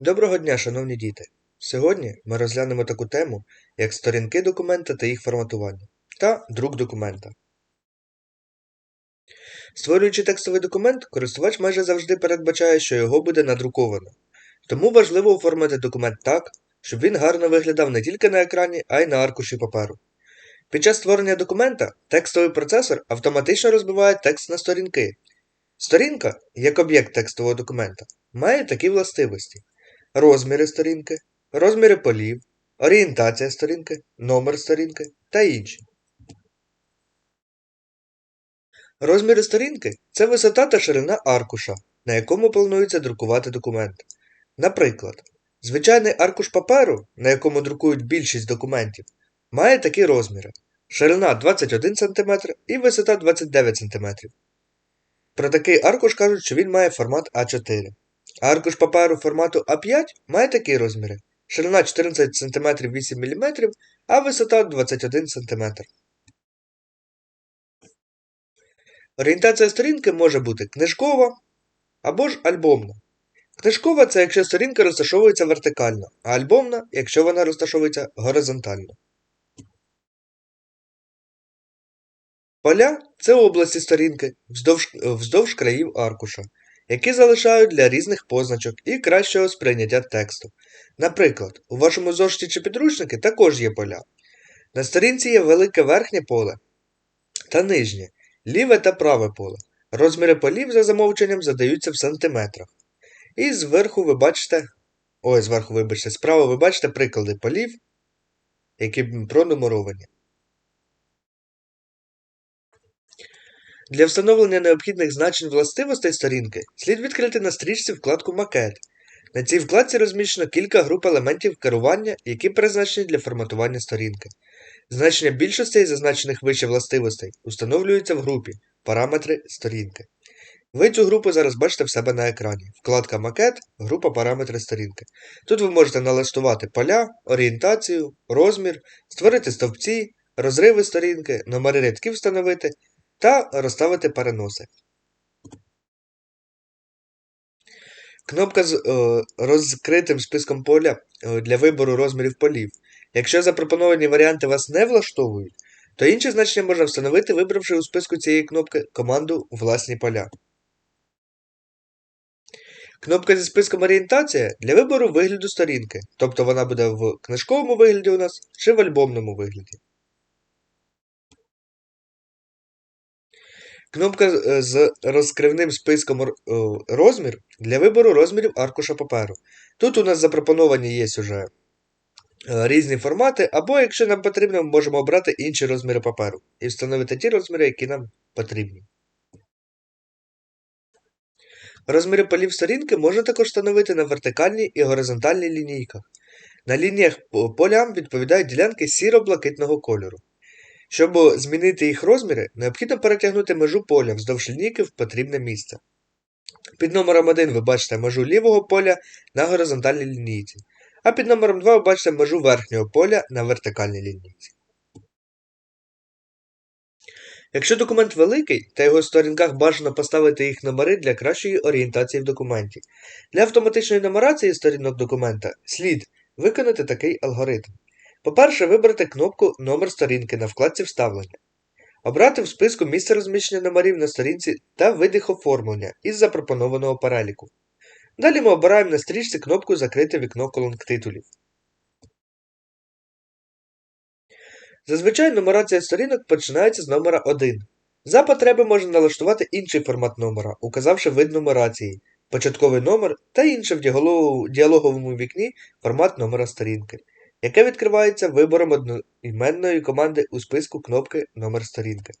Доброго дня, шановні діти! Сьогодні ми розглянемо таку тему, як сторінки документа та їх форматування та друк документа. Створюючи текстовий документ, користувач майже завжди передбачає, що його буде надруковано. Тому важливо оформити документ так, щоб він гарно виглядав не тільки на екрані, а й на аркуші паперу. Під час створення документа текстовий процесор автоматично розбиває текст на сторінки. Сторінка, як об'єкт текстового документа, має такі властивості розміри сторінки, розміри полів, орієнтація сторінки, номер сторінки та інші. Розміри сторінки це висота та ширина аркуша, на якому планується друкувати документ. Наприклад, звичайний аркуш паперу, на якому друкують більшість документів, має такі розміри: ширина 21 см і висота 29 см. Про такий аркуш кажуть, що він має формат А4. Аркуш паперу формату А5 має такі розміри: ширина 14 см 8 мм, а висота 21 см. Орієнтація сторінки може бути книжкова або ж альбомна. Книжкова це якщо сторінка розташовується вертикально, а альбомна, якщо вона розташовується горизонтально. Поля це області сторінки вздовж, вздовж країв аркуша які залишають для різних позначок і кращого сприйняття тексту. Наприклад, у вашому зошиті чи підручники також є поля. На сторінці є велике верхнє поле та нижнє, ліве та праве поле. Розміри полів за замовченням задаються в сантиметрах. І зверху ви бачите, ой, зверху, вибачте, справа ви бачите приклади полів, які пронумеровані. Для встановлення необхідних значень властивостей сторінки слід відкрити на стрічці вкладку Макет. На цій вкладці розміщено кілька груп елементів керування, які призначені для форматування сторінки. Значення більшості зазначених вище властивостей установлюються в групі Параметри сторінки. Ви цю групу зараз бачите в себе на екрані. Вкладка Макет, група Параметри сторінки. Тут ви можете налаштувати поля, орієнтацію, розмір, створити стовпці, розриви сторінки, номери рядків встановити та розставити переноси. Кнопка з е, розкритим списком поля е, для вибору розмірів полів. Якщо запропоновані варіанти вас не влаштовують, то інші значення можна встановити, вибравши у списку цієї кнопки команду Власні поля. Кнопка зі списком орієнтація для вибору вигляду сторінки, тобто вона буде в книжковому вигляді у нас чи в альбомному вигляді. Кнопка е, з розкривним списком е, розмір для вибору розмірів аркуша паперу. Тут у нас запропоновані є уже е, різні формати, або, якщо нам потрібно, ми можемо обрати інші розміри паперу і встановити ті розміри, які нам потрібні. Розміри полів сторінки можна також встановити на вертикальній і горизонтальній лінійках. На лініях полям відповідають ділянки сіро-блакитного кольору. Щоб змінити їх розміри, необхідно перетягнути межу поля вздовж лінійки в потрібне місце. Під номером 1 ви бачите межу лівого поля на горизонтальній лінійці, а під номером 2 ви бачите межу верхнього поля на вертикальній лінійці. Якщо документ великий, та його сторінках бажано поставити їх номери для кращої орієнтації в документі. Для автоматичної нумерації сторінок документа слід виконати такий алгоритм. По-перше, вибрати кнопку Номер сторінки на вкладці Вставлення. Обрати в списку місце розміщення номерів на сторінці та вид їх оформлення із запропонованого переліку. Далі ми обираємо на стрічці кнопку Закрити вікно колонк титулів. Зазвичай нумерація сторінок починається з номера 1. За потреби можна налаштувати інший формат номера, указавши вид нумерації, початковий номер та інше в діалоговому вікні формат номера сторінки яке відкривається вибором одноіменної команди у списку кнопки Номер сторінки.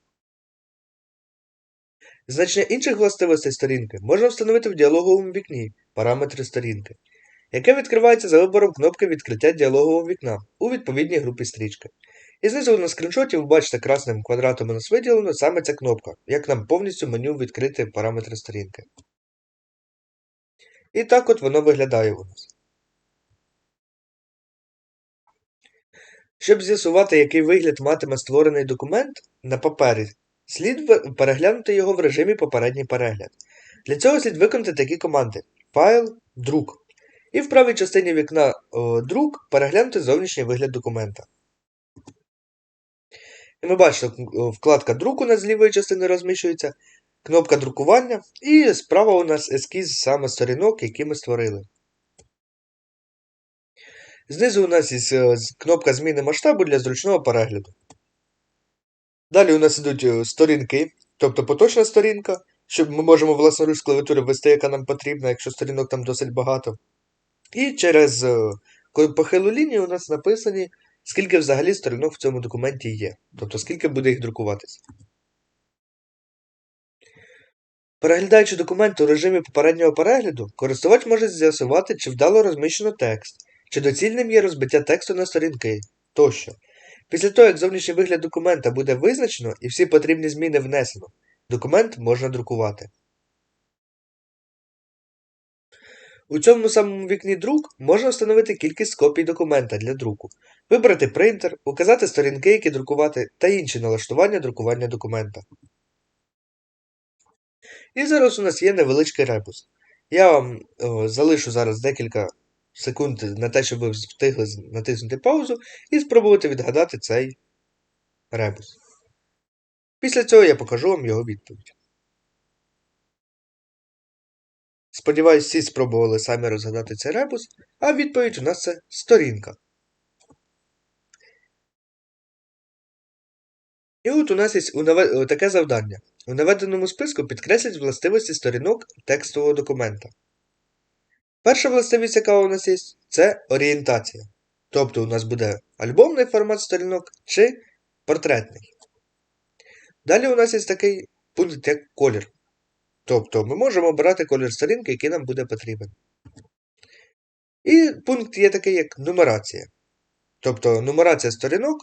Значення інших властивостей сторінки можна встановити в діалоговому вікні Параметри сторінки, яке відкривається за вибором кнопки відкриття діалогового вікна у відповідній групі стрічки. І знизу на скріншоті ви бачите красним квадратом у нас виділено саме ця кнопка, як нам повністю меню відкрити параметри сторінки. І так от воно виглядає у нас. Щоб з'ясувати, який вигляд матиме створений документ на папері, слід переглянути його в режимі попередній перегляд. Для цього слід виконати такі команди: файл, друк. І в правій частині вікна друк переглянути зовнішній вигляд документа. І ми бачимо, вкладка друку на з лівої частини розміщується, кнопка друкування, і справа у нас ескіз саме сторінок, які ми створили. Знизу у нас є кнопка зміни масштабу для зручного перегляду. Далі у нас йдуть сторінки, тобто поточна сторінка, щоб ми можемо власноруч з клавіатури ввести, яка нам потрібна, якщо сторінок там досить багато. І через похилу лінію у нас написані, скільки взагалі сторінок в цьому документі є. Тобто, скільки буде їх друкуватись. Переглядаючи документ у режимі попереднього перегляду, користувач може з'ясувати, чи вдало розміщено текст, чи доцільним є розбиття тексту на сторінки тощо. Після того, як зовнішній вигляд документа буде визначено і всі потрібні зміни внесено, документ можна друкувати. У цьому самому вікні друк можна встановити кількість копій документа для друку, вибрати принтер, указати сторінки, які друкувати, та інші налаштування друкування документа. І зараз у нас є невеличкий ребус. Я вам о, залишу зараз декілька секунд на те, щоб ви встигли натиснути паузу і спробувати відгадати цей ребус. Після цього я покажу вам його відповідь. Сподіваюсь, всі спробували самі розгадати цей ребус, а відповідь у нас це сторінка. І от у нас є таке завдання. У наведеному списку підкреслять властивості сторінок текстового документа. Перша властивість, яка у нас є, це орієнтація. Тобто у нас буде альбомний формат сторінок чи портретний. Далі у нас є такий пункт, як колір. Тобто ми можемо обирати колір сторінки, який нам буде потрібен. І пункт є такий, як нумерація. Тобто нумерація сторінок,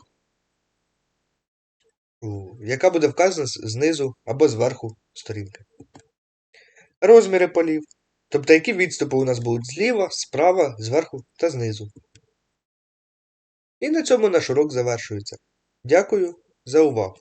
яка буде вказана знизу або зверху сторінки. Розміри полів. Тобто, які відступи у нас будуть зліва, справа, зверху та знизу. І на цьому наш урок завершується. Дякую за увагу!